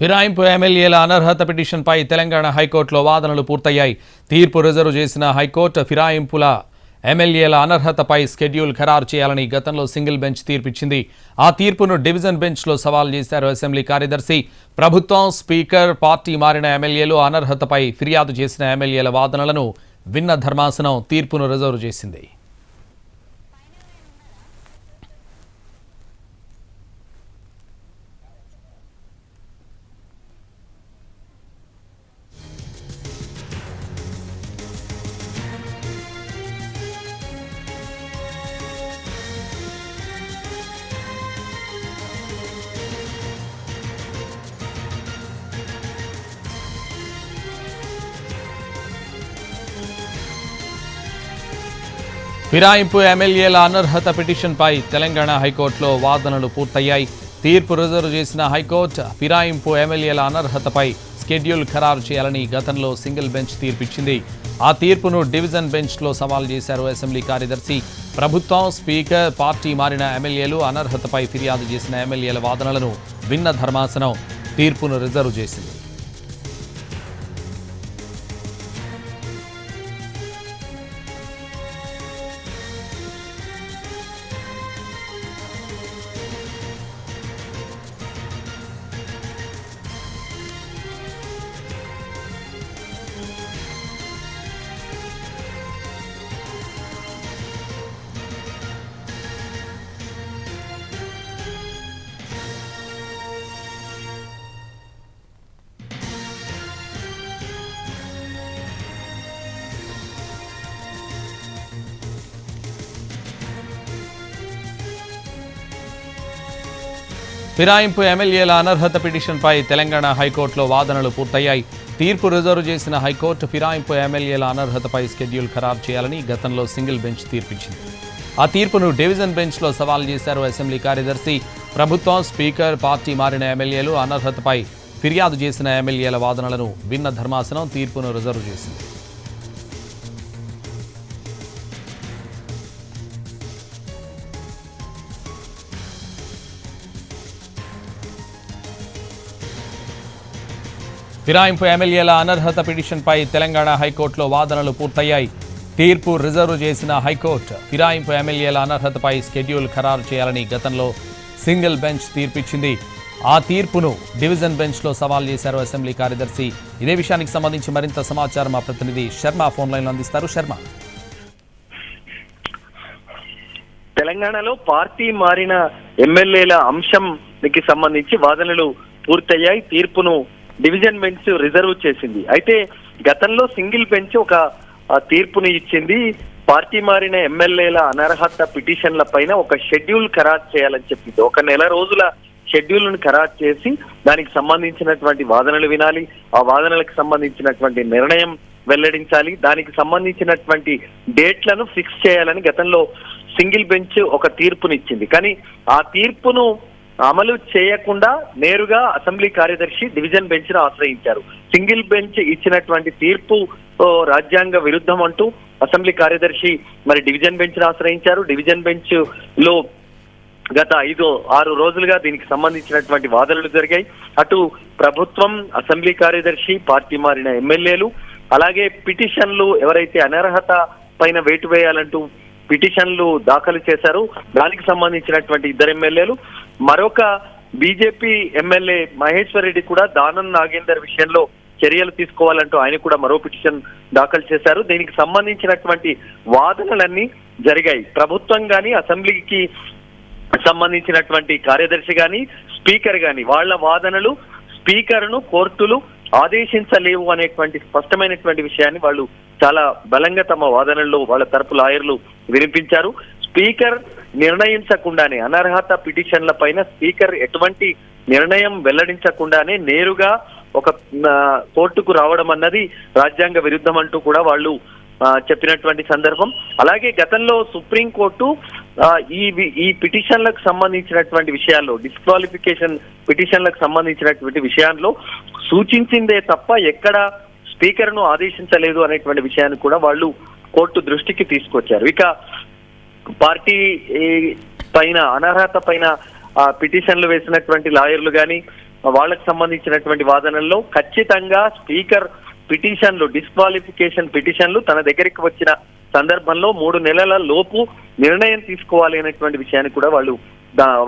ఫిరాయింపు ఎమ్మెల్యేల అనర్హత పిటిషన్పై తెలంగాణ హైకోర్టులో వాదనలు పూర్తయ్యాయి. తీర్పు రిజర్వ్ చేసిన హైకోర్టు ఫిరాయింపుల ఎమ్మెల్యేల అనర్హతపై స్కెడ్యూల్ ఖరారు చేయాలని గతంలో సింగిల్ బెంచ్ తీర్పిచ్చింది. ఆ తీర్పును డివిజన్ బెంచ్లో సవాల్ చేశారు అసెంబ్లీ కార్యదర్శి. ప్రభుత్వం స్పీకర్ పార్టీ మారిన ఎమ్మెల్యేలు అనర్హతపై ఫిర్యాదు చేసిన ఎమ్మెల్యేల వాదనలను విన్న ధర్మాసనం తీర్పును రిజర్వ్ చేసింది. ఫిరాయింపు ఎమ్మెల్యేల అనర్హత పిటిషన్పై తెలంగాణ హైకోర్టులో వాదనలు పూర్తయ్యాయి. తీర్పు రిజర్వ్ చేసిన హైకోర్టు ఫిరాయింపు ఎమ్మెల్యేల అనర్హతపై స్కెడ్యూల్ ఖరారు చేయాలని గతంలో సింగిల్ బెంచ్ తీర్పిచ్చింది. ఆ తీర్పును డివిజన్ బెంచ్లో సవాల్ చేశారు అసెంబ్లీ కార్యదర్శి. ప్రభుత్వం స్పీకర్ పార్టీ మారిన ఎమ్మెల్యేలు అనర్హతపై ఫిర్యాదు చేసిన ఎమ్మెల్యేల వాదనలను విన్న ధర్మాసనం తీర్పును రిజర్వ్ చేసింది. ఫిరాయింపు ఎమ్మెల్యేల అనర్హత పిటిషన్పై తెలంగాణ హైకోర్టులో వాదనలు పూర్తయ్యాయి. తీర్పు రిజర్వ్ చేసిన హైకోర్టు ఫిరాయింపు ఎమ్మెల్యేల అనర్హతపై స్కెడ్యూల్ ఖరారు చేయాలని గతంలో సింగిల్ బెంచ్ తీర్పిచ్చింది. ఆ తీర్పును డివిజన్ బెంచ్లో సవాల్ చేశారు అసెంబ్లీ కార్యదర్శి. ప్రభుత్వం స్పీకర్ పార్టీ మారిన ఎమ్మెల్యేలు అనర్హతపై ఫిర్యాదు చేసిన ఎమ్మెల్యేల వాదనలను విన్న ధర్మాసనం తీర్పును రిజర్వ్ చేసింది. ఫిరాయింపు ఎమ్మెల్యేల అనర్హత పిటిషన్పై తెలంగాణ హైకోర్టులో వాదనలు పూర్తయ్యాయి. తీర్పు రిజర్వ్ చేసిన హైకోర్టు ఫిరాయింపు ఎమ్మెల్యేల అనర్హతపై స్కెడ్యూల్ ఖరారు చేయాలని గతంలో సింగిల్ బెంచ్ తీర్పిచ్చింది. ఆ తీర్పును డివిజన్ బెంచ్లో సవాల్ చేశారు అసెంబ్లీ కార్యదర్శి. ఇదే విషయానికి సంబంధించి మరింత సమాచారం మా ప్రతినిధి శర్మ ఫోన్లైన్లో అందిస్తారు. శర్మ. తెలంగాణలో పార్టీ మారిన ఎమ్మెల్యేల అంశంకి సంబంధించి వాదనలు పూర్తయ్యాయి. తీర్పును డివిజన్ బెంచ్ రిజర్వ్ చేసింది. అయితే గతంలో సింగిల్ బెంచ్ ఒక తీర్పుని ఇచ్చింది. పార్టీ మారిన ఎమ్మెల్యేల అనర్హత పిటిషన్ల పైన ఒక షెడ్యూల్ ఖరారు చేయాలని చెప్పింది. ఒక నెల రోజుల షెడ్యూల్ను ఖరారు చేసి దానికి సంబంధించినటువంటి వాదనలు వినాలి. ఆ వాదనలకు సంబంధించినటువంటి నిర్ణయం వెల్లడించాలి. దానికి సంబంధించినటువంటి డేట్లను ఫిక్స్ చేయాలని గతంలో సింగిల్ బెంచ్ ఒక తీర్పునిచ్చింది. కానీ ఆ తీర్పును అమలు చేయకుండా నేరుగా అసెంబ్లీ కార్యదర్శి డివిజన్ బెంచ్ను ఆశ్రయించారు. సింగిల్ బెంచ్ ఇచ్చినటువంటి తీర్పు రాజ్యాంగ విరుద్ధం అంటూ అసెంబ్లీ కార్యదర్శి మరి డివిజన్ బెంచ్ను ఆశ్రయించారు. డివిజన్ బెంచ్లో గత ఐదు ఆరు రోజులుగా దీనికి సంబంధించినటువంటి వాదనలు జరిగాయి. అటు ప్రభుత్వం అసెంబ్లీ కార్యదర్శి పార్టీ మారిన ఎమ్మెల్యేలు అలాగే పిటిషన్లు ఎవరైతే అనర్హత పైన వేటు వేయాలంటూ పిటిషన్లు దాఖలు చేశారు. దానికి సంబంధించినటువంటి ఇద్దరు ఎమ్మెల్యేలు. మరొక బీజేపీ ఎమ్మెల్యే మహేశ్వర్ రెడ్డి కూడా దానం నాగేందర్ విషయంలో చర్యలు తీసుకోవాలంటూ ఆయన కూడా మరో పిటిషన్ దాఖలు చేశారు. దీనికి సంబంధించినటువంటి వాదనలన్నీ జరిగాయి. ప్రభుత్వం కానీ అసెంబ్లీకి సంబంధించినటువంటి కార్యదర్శి కానీ స్పీకర్ కానీ వాళ్ళ వాదనలు స్పీకర్ను కోర్టులు ఆదేశించలేవు అనేటువంటి స్పష్టమైనటువంటి విషయాన్ని వాళ్ళు చాలా బలంగా తమ వాదనల్లో వాళ్ళ తరపు లాయర్లు వినిపించారు. స్పీకర్ నిర్ణయించకుండానే అనర్హత పిటిషన్ల పైన స్పీకర్ ఎటువంటి నిర్ణయం వెల్లడించకుండానే నేరుగా ఒక కోర్టుకు రావడం అన్నది రాజ్యాంగ విరుద్ధం అంటూ కూడా వాళ్ళు చెప్పినటువంటి సందర్భం. అలాగే గతంలో సుప్రీంకోర్టు ఈ ఈ పిటిషన్లకు సంబంధించినటువంటి విషయాల్లో డిస్క్వాలిఫికేషన్ పిటిషన్లకు సంబంధించినటువంటి విషయాల్లో సూచించిందే తప్ప ఎక్కడ స్పీకర్ను ఆదేశించలేదు అనేటువంటి విషయాన్ని కూడా వాళ్ళు కోర్టు దృష్టికి తీసుకొచ్చారు. ఇక పార్టీ పైన అనర్హత పైన ఆ, పిటిషన్లు వేసినటువంటి లాయర్లు కానీ వాళ్ళకు సంబంధించినటువంటి వాదనల్లో ఖచ్చితంగా స్పీకర్ పిటిషన్లు డిస్క్వాలిఫికేషన్ పిటిషన్లు తన దగ్గరికి వచ్చిన సందర్భంలో మూడు నెలల లోపు నిర్ణయం తీసుకోవాలి అనేటువంటి విషయాన్ని కూడా వాళ్ళు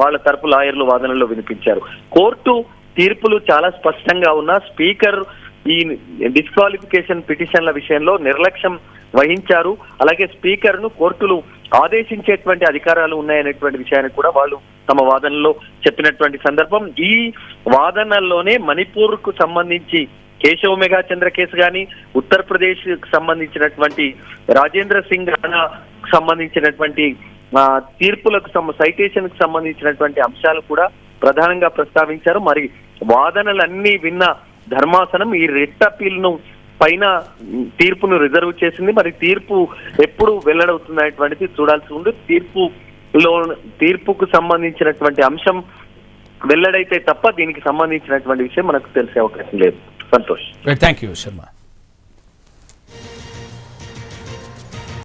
వాళ్ళ తరపు లాయర్లు వాదనలో వినిపించారు. కోర్టు తీర్పులు చాలా స్పష్టంగా ఉన్న స్పీకర్ ఈ డిస్క్వాలిఫికేషన్ పిటిషన్ల విషయంలో నిర్లక్ష్యం వహించారు. అలాగే స్పీకర్ను కోర్టులు ఆదేశించేటువంటి అధికారాలు ఉన్నాయనేటువంటి విషయాన్ని కూడా వాళ్ళు తమ వాదనలో చెప్పినటువంటి సందర్భం. ఈ వాదనల్లోనే మణిపూర్కు సంబంధించి కేశవ మెగా చంద్ర కేసు కానీ ఉత్తరప్రదేశ్కు సంబంధించినటువంటి రాజేంద్ర సింగ్ రాణా సంబంధించినటువంటి తీర్పులకు సైటేషన్కు సంబంధించినటువంటి అంశాలు కూడా ప్రధానంగా ప్రస్తావించారు. మరి వాదనలన్నీ విన్న ధర్మాసనం ఈ రిట్ అప్పీల్ను పైన తీర్పును రిజర్వ్ చేసింది. మరి తీర్పు ఎప్పుడు వెల్లడవుతున్నటువంటిది చూడాల్సి ఉంది. తీర్పులో తీర్పుకు సంబంధించినటువంటి అంశం వెల్లడైతే తప్ప దీనికి సంబంధించినటువంటి విషయం మనకు తెలిసే అవకాశం లేదు. సంతోష్. Thank you Sharma.